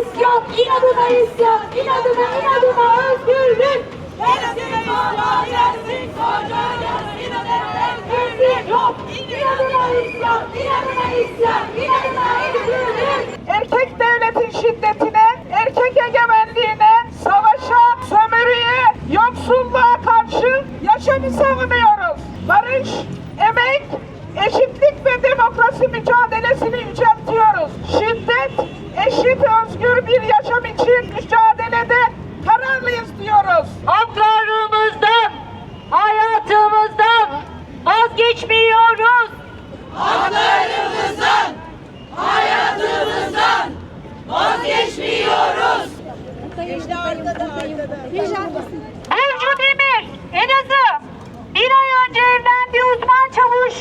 isyan, inadına isyan, inadına inadına özgürlük. Gelsin koca, gelsin koca, gelsin özgürlük. Yok, inadına isyan, inadına isyan, inadına özgürlük. erkek devletin şiddetine, erkek egemenliğine, savaşa, sömürüye, yoksulluğa karşı yaşamı savunuyoruz. Barış, emek, eşitlik ve demokrasi mücadelesini yüceltiyoruz. Mevcut Emir, Elazığ. Bir ay önce evlendiği uzman çavuş